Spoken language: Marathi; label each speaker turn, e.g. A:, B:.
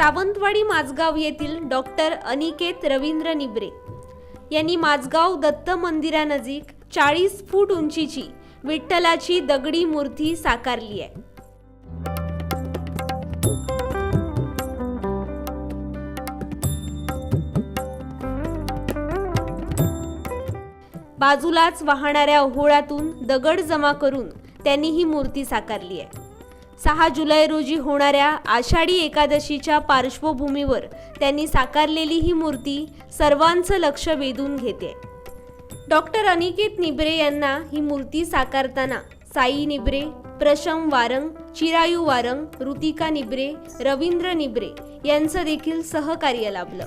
A: सावंतवाडी माझगाव येथील डॉक्टर अनिकेत रवींद्र निब्रे यांनी माझगाव दत्त मंदिरानजीक चाळीस फूट उंचीची विठ्ठलाची दगडी मूर्ती साकारली आहे. बाजूलाच वाहणाऱ्या ओहोळातून दगड जमा करून त्यांनी ही मूर्ती साकारली आहे. सहा जुलै रोजी होणाऱ्या आषाढी एकादशीच्या पार्श्वभूमीवर त्यांनी साकारलेली ही मूर्ती सर्वांचं लक्ष वेधून घेते. डॉक्टर अनिकेत निब्रे यांना ही मूर्ती साकारताना साई निब्रे प्रशम वारंग चिरायू वारंग ऋतिका निब्रे रवींद्र निब्रे यांचं देखील सहकार्य लाभलं.